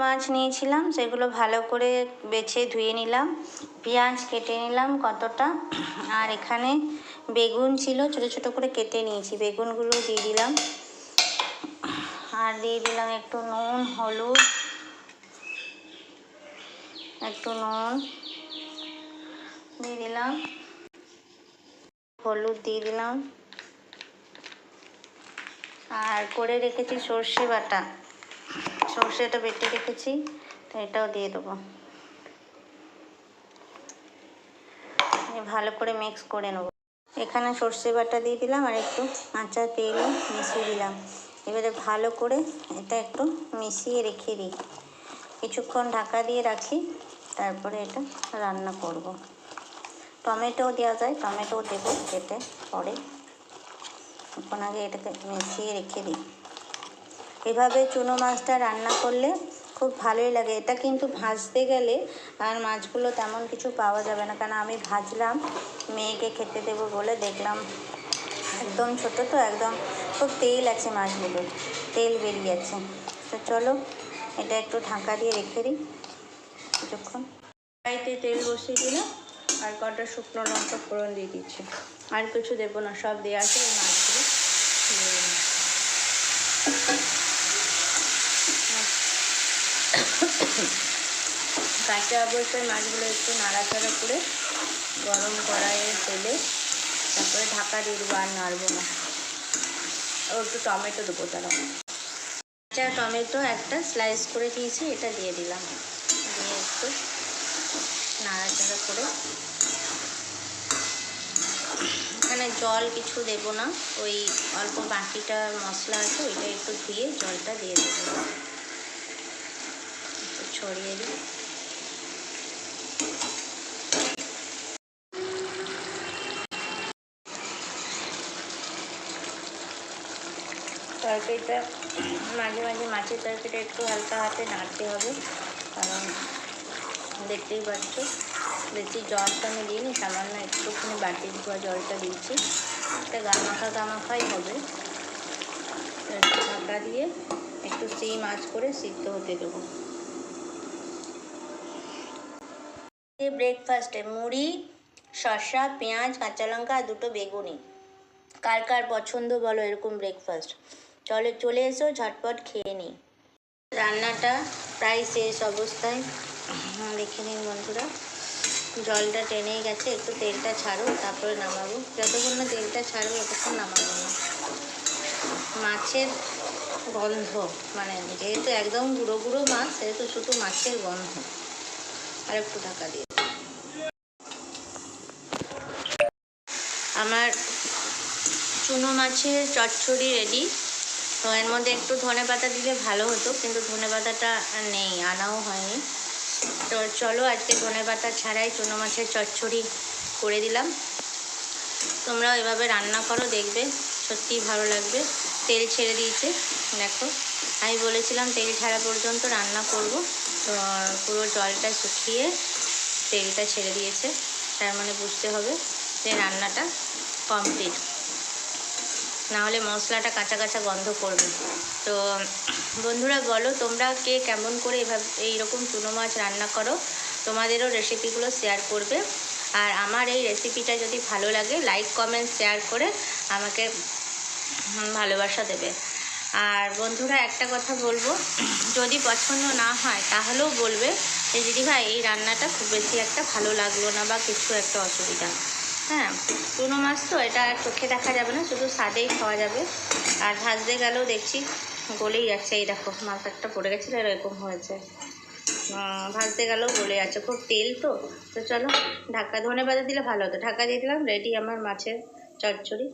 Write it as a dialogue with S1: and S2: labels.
S1: মাছ নিয়েছিলাম, সেগুলো ভালো করে বেছে ধুয়ে নিলাম। পেঁয়াজ কেটে নিলাম কতটা। আর এখানে বেগুন ছিল, ছোট ছোট করে কেটে নিয়েছি। বেগুনগুলো দিয়ে দিলাম। আর দিয়ে দিলাম একটু নুন, হলুদ, একটু নুন দিয়ে দিলাম। হলুদ দিয়ে দিলাম। আর করে রেখেছি সর্ষে বাটা। সর্ষেটা বেটে রেখেছি, তো এটাও দিয়ে দেবো। ভালো করে মিক্স করে নেব। এখানে সর্ষে বাটা দিয়ে দিলাম আর একটু কাঁচা তেলও মিশিয়ে দিলাম। এবারে ভালো করে এটা একটু মিশিয়ে রেখে দিই। কিছুক্ষণ ঢাকা দিয়ে রাখি, তারপরে এটা রান্না করব। টমেটো দেওয়া যায়, টমেটো দেবো, কেটে পরে এখন আগে এটাকে মিশিয়ে রেখে দিই। এভাবে চুনো মাছটা রান্না করলে খুব ভালোই লাগে। এটা কিন্তু ভাজতে গেলে আর মাছগুলো তেমন কিছু পাওয়া যাবে না। কারণ আমি ভাজলাম, মেয়েকে খেতে দেবো বলে দেখলাম একদম ছোটো তো, একদম খুব তেল আছে মাছগুলোর তেল বেরিয়ে আছে। তো চলো, এটা একটু ঢাকা দিয়ে রেখে দিই কিছুক্ষণ। কড়াইতে তেল বসিয়ে দিলাম আর কটা শুকনো লঙ্কা ফোড়ন দিয়ে দিচ্ছি। আর কিছু দেবো না, সব দেওয়া আছে মাছগুলো দিয়ে দিলাম। কাঁচা অবস্থায় মাছগুলো একটু নাড়াচাড়া করে গরম কড়াইয়ে তেলে তারপরে ঢাকা দিয়ে দেবো আর নাড়বো না। ও, একটু টমেটো দেবো তারা কাঁচা টমেটো একটা স্লাইস করে দিয়েছি, এটা দিয়ে দিলাম। দিয়ে একটু নাড়াচাড়া করে এখানে জল কিছু দেব না, ওই অল্প বাটিটা মশলা আছে, ওইটা একটু ধুয়ে জলটা দিয়ে দেবো। ছড়িয়ে দিই। তরকারিটা মাঝে মাঝে মাছের তরকারিটা একটু হালকা হাতে নাড়তে হবে, কারণ দেখতেই পাচ্ছ, বেশি জলটা আমি দিইনি সামান্য একটুখানি বাটির ধোয়া জলটা দিয়েছি একটা গামাখা গামাখাই হবে। ঢাকা দিয়ে একটু সেই মাছ করে সিদ্ধ হতে দেবো। ব্রেকফাস্টে মুড়ি শসা পেঁয়াজ কাঁচা লঙ্কা দুটো বেগুনি। কার কার পছন্দ বলো এরকম ব্রেকফাস্ট চলে চলে এসো ঝটপট খেয়ে নিই। রান্নাটা প্রায় শেষ অবস্থায়। হুম, দেখে নিন বন্ধুরা। জলটা টেনেই গেছে একটু তেলটা ছাড়ো তারপরে নামাবো। যতক্ষণ না তেলটা ছাড়বো ততক্ষণ নামাবো না। মাছের গন্ধ মানে যেহেতু একদম গুঁড়ো গুঁড়ো মাছ সেহেতু শুধু মাছের গন্ধ। আর একটু ঢাকা দিয়ে আমার চুনো মাছের চচ্চড়ি রেডি তো এর মধ্যে একটু ধনে পাতা দিলে ভালো হতো, কিন্তু ধনে পাতাটা নেই, আনাও হয়নি। তো চলো আজকে ধনে পাতা ছাড়াই চুনো মাছের চচ্চড়ি করে দিলাম। তোমরাও এভাবে রান্না করো, দেখবে সত্যিই ভালো লাগবে। তেল ছেড়ে দিয়েছে। দেখো, আমি বলেছিলাম তেল ছাড়া পর্যন্ত রান্না করব। তো, পুরো জলটা শুকিয়ে তেলটা ছেড়ে দিয়েছে। তার মানে বুঝতে হবে যে রান্নাটা কমপ্লিট। নাহলে মশলাটা কাঁচা কাঁচা গন্ধ করবে। তো, বন্ধুরা বলো, তোমরা কে কেমন করে এভাবে, এইরকম চুনো মাছ রান্না করো, তোমাদেরও রেসিপিগুলো শেয়ার করবে। আর আমার এই রেসিপিটা যদি ভালো লাগে লাইক কমেন্ট শেয়ার করে আমাকে ভালোবাসা দেবে। আর বন্ধুরা, একটা কথা বলব, যদি পছন্দ না হয়, তাহলেও বলবে যে দিদিভাই এই রান্নাটা খুব বেশি একটা ভালো লাগল না বা কিছু একটা অসুবিধা। হ্যাঁ চুনো মাছ তো এটা চোখে দেখা যাবে না, শুধু স্বাদেই খাওয়া যাবে। আর ভাজতে গেলেও দেখছি, গলেই যাচ্ছে। এই দেখো মাছ একটা পড়ে গেছিল এরকম হয়েছে। ভাজতে গেলেও গলে যাচ্ছে। খুব তেল তো তো চলো, ঢাকা ধনে পাতা দিলে ভালো হতো। ঢাকা দিয়ে দিলাম, রেডি আমার মাছের চচ্চড়ি।